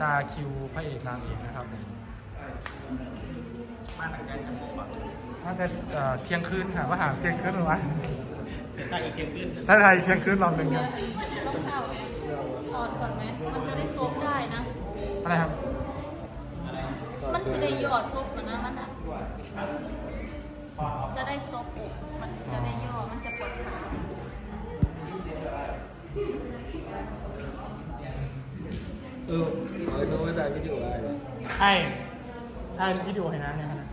ตาคิวพระเอกนางเอกนะครับผมมาตั้งใจจะพบอะน่าจะเอ่อเที่ยงคืนค่ะว่าหาเที่ยงคืนหรือวะเป็นใต้กับเกียงขึ้นถ้าไทยเที่ยงคืนลองหนึ่งเดี๋คยวรับรองเท้าถอดก่อนไหม มันจะได้ซบได้นะ อะไรครับมันจะได้ย่อซบมันนะมันอะ จะได้ซบอกมันจะได้ย่อ มันจะปวดขา เออเออโน้ตได้วิดีโออะไรวะใช่ใช่วิดีโอให้นะเนี่ยนะ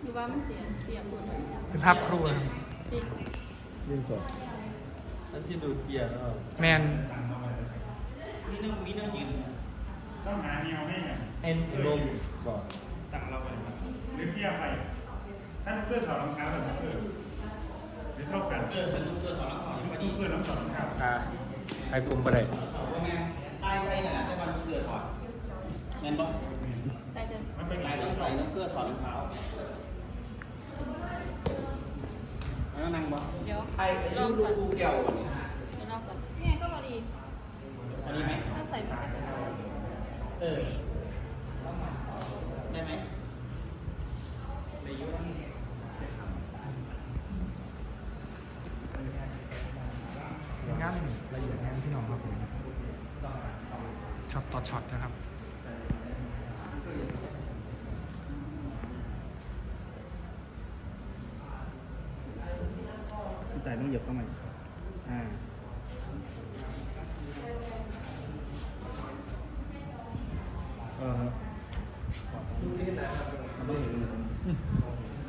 อยู่ว่ามันเสียเสียบุญเป็นภาพครูนะครับจริงยิงสดนั่นที่ดูเกียร์แล้วแมนมีนั่งมีนั่งยืนต้องหาแนวให้ไงเอ็นลมก่อนตั้งเราไปหรือเทียบไป ถ้านุ๊กเกอร์ถอดรองเท้าแบบนุ๊กเกอร์ หรือเท่ากันเกิดสนุกเกิดถอดรองเท้าอยู่พอดีนุ๊กเกอร์ต้องถอดรองเท้าอ่าไอ้กลุ่มไปไหนว่าไงใต้ไส้น่ะแต่วันเกิดถอดเงินบ่แต่จะมันเป็นใต้ต้องใส่ต้องเกิดถอดรองเท้าแล้วนั่งบ่เดี๋ยวไอ้ลองก่อนเกี่ยวเดี๋ยวลองก่อนนี่ไงก็พอดีพอดีไหมถ้าใส่มันก็จะสวยเออได้ไหมได้ยุ่ง งานละเอียดงานพี่น้องครับผม ช็อตต่อช็อตนะครับแต่ต้องเหยียบเข้ามาอ่าเออ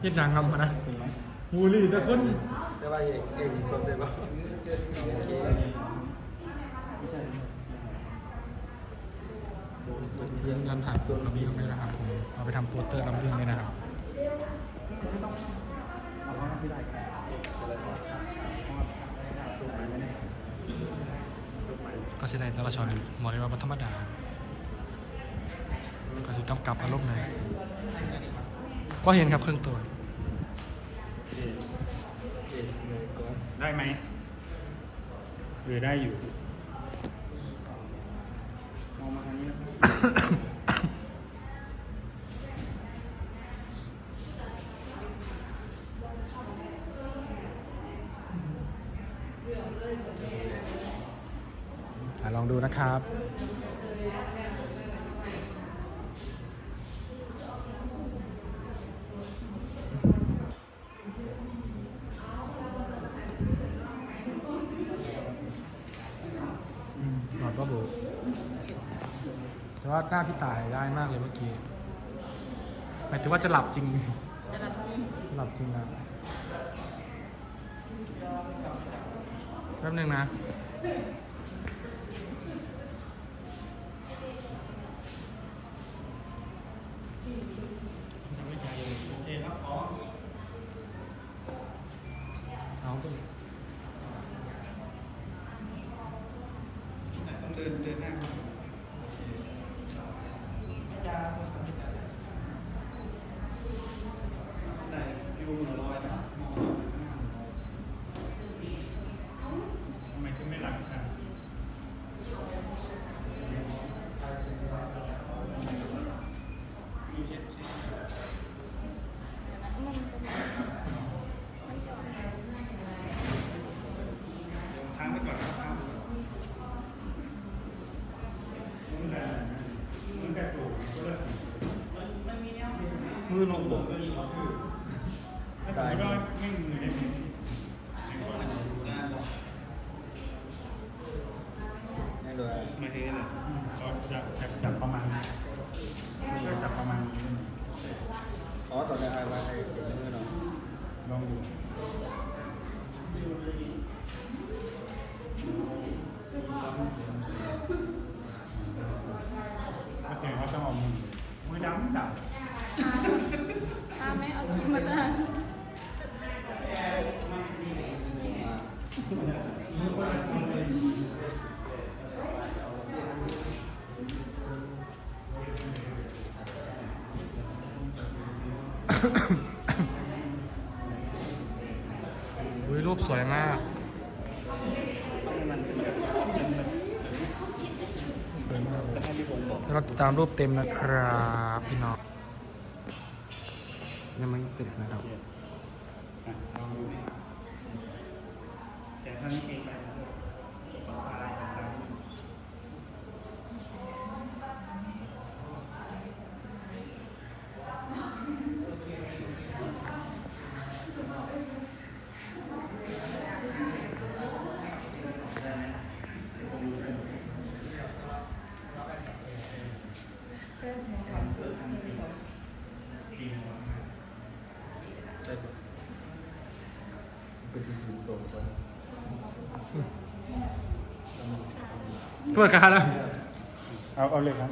เฮ็ดหนังครับมานะบูลลี่แต่คนได้ว่าเอกเอกสดได้ป่ะ เรื่องการถ่ายตัวลำเลียงเลยนะครับผมเอาไปทำโปสเตอร์ลำเลียงเลยนะครับเอาเข้ามาที่ได้กันก็แสดงตละชอนี่บอกเลยว่าบ่ธรรมดาก็จะต้องกลับอารมณ์เลยก็เห็นครับเครื่องตัวได้ไหมหรือได้อยู่ มองมาทางนี้นะครับ อะลองดูนะครับ อืมหลอดก็โบ แต่ว่าหน้าพี่ตายได้มากเลยเมื่อกี้หมายถึงว่าจะหลับจริง จะแบบนี้หลับจริงนะแป๊บนึงนะ โอเคครับพร้อม เอาไป ที่ไหนต้องเดินเดินหน้าเข้ามาโอเคไม่ยากไม่ยาก ได้ฟิวเหนือลอยนะมองไปข้างหน้า ทำไมถึงไม่หลังครับ ฟิวเช็ดเช็ด เดี๋ยวนะมันจะมีมันจะ เดี๋ยวค้างไว้ก่อนครับค้างไว้ก่อน มันแต่มันแต่ตัวก็เลย มันมันมีแนว มือลงบ่ ถ้าสมมติว่าไม่มือได้ไหม ต้องมันดูหน้าบอก ไม่โดน มาเทเลย ก็จะจะจับประมาณนี้จะจับประมาณนี้ อ๋อตอนนี้ไอ้ว่าไอ้เก็บมือหน่อย ลองดูฟิวเลยอย่างนี้ก็แสดงว่าต้องเอามือมือดำดำถ้าไม่เอาครีมมาทาอุ้ ยรูปสวยมากเราติดตามรูปเต็มนะครับพี่น้องยังไม่เสร็จนะครับแกทำเองไป เพื่อการแล้ว เอา เอาเลยครับ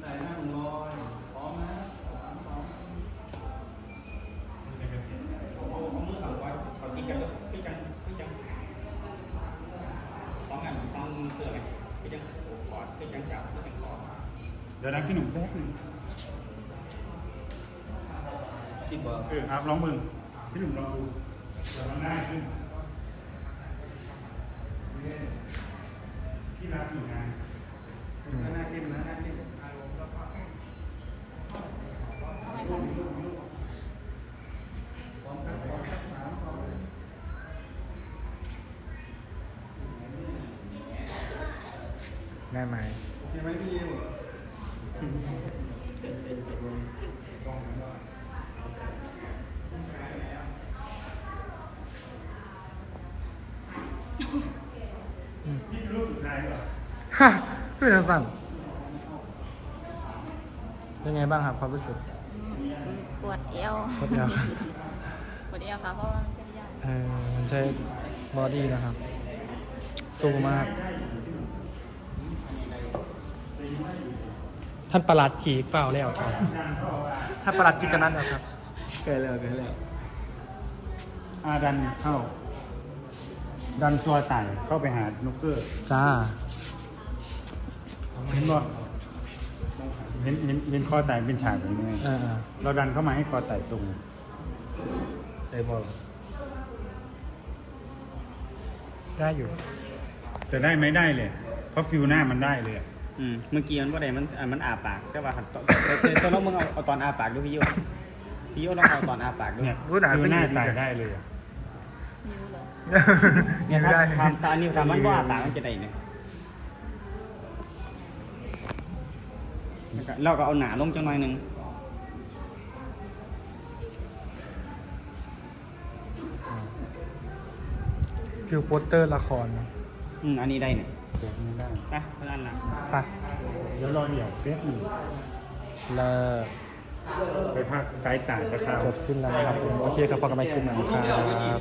ไหนหน้ามึงลอยพร้อมนะพร้อม เดี๋ยวนะพี่หนุ่มแป๊บหนึงคิดว่าเออครับลองมึงพี่หนุ่มลองดูเดี๋ยวมันง่ายขึ้นที่รับอยู่นะหน้าเข้มนะหน้าเข้มได้ไหมเห็นไหมพี่ยิวนี่คือรูปสุดท้ายเหรอฮ่าเพื่ อนสั่นเป็นไงบ้างครับความรู้สึกปวดเอวปวดเอวครับปวดเอวค่ะเพราะว่ามันจะยากเออมันใช้บอดี้นะครับ สู้มาก ท่านประหลัดขี่เฝ้าแล้วครับท่านประหลัดขี่กันนั้นนะครับใกล้แล้วใกล้แล้วอาดันเข้า ดันตัวไต่เข้าไปหานกเกอร์จ้าเห็นบ่เห็นเห็นเห็นคอไต่เป็นฉากอย่างนี้ไหมเออเราดันเข้ามาให้คอไต่ตรงได้บอลได้อยู่ แต่ได้ไหมได้เลย เพราะฟิวหน้ามันได้เลยอะ อืมเมื่อกี้มันว่าไดมันอะมันอาปากแต่ว่าหันตอนแต่แต่ตอนเรามึงเอาเอาตอนอาปากดูพี่ยิวพี่ยิวลองเอาตอนอาปากดูเนี่ยพูดอ่านฟิวหน้าไม่ดีไต่เลยได้เลยอะนิ้วเหรอเนี่ยไม่ถ้าได้ทำตานี่ทำมันว่าอาปากมันจะได้เนี่ยแล้วก็เราก็เอาหนาลงจังหน่อยหนึงฟิลโปสเตอร์ละครนะ อืมอันนี้ได้เนี่ยเดี๋ยวไม่ได้ไปเพื่อนนะไปเดี๋ยวรอเดี๋ยวแป๊บหนึงเลิกไปพักสายตาตะคราวจบสิ้นแล้วนะครับผมโอเคครับพอกันไปคลิปหนังครับ